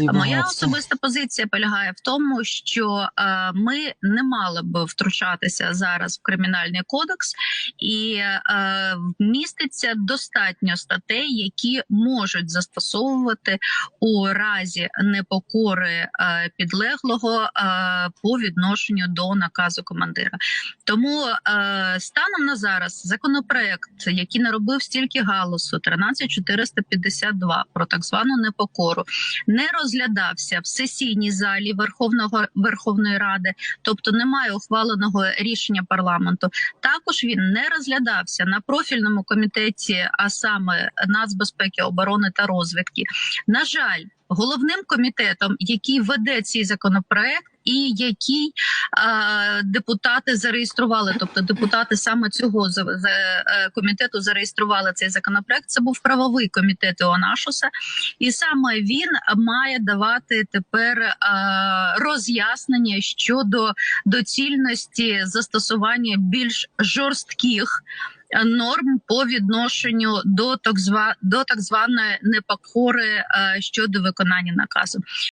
Моя особиста позиція полягає в тому, що е, ми не мали б втручатися зараз в кримінальний кодекс, і е, міститься достатньо статей, які можуть застосовувати у разі непокори е, підлеглого е, по відношенню до наказу командира. Тому е, станом на зараз законопроект, який наробив стільки галасу, 13452 про так звану непокору, не розглядався в сесійній залі Верховного Верховної Ради, тобто немає ухваленого рішення парламенту. Також він не розглядався на профільному комітеті, а саме нацбезпеки, оборони та розвідки. На жаль. Головним комітетом, який веде цей законопроект, і який депутати зареєстрували, тобто депутати саме цього е, комітету зареєстрували цей законопроект. Це був правовий комітет Іонашуса, і саме він має давати тепер е, роз'яснення щодо доцільності застосування більш жорстких. е, Норм по відношенню до так званої непокори щодо виконання наказу.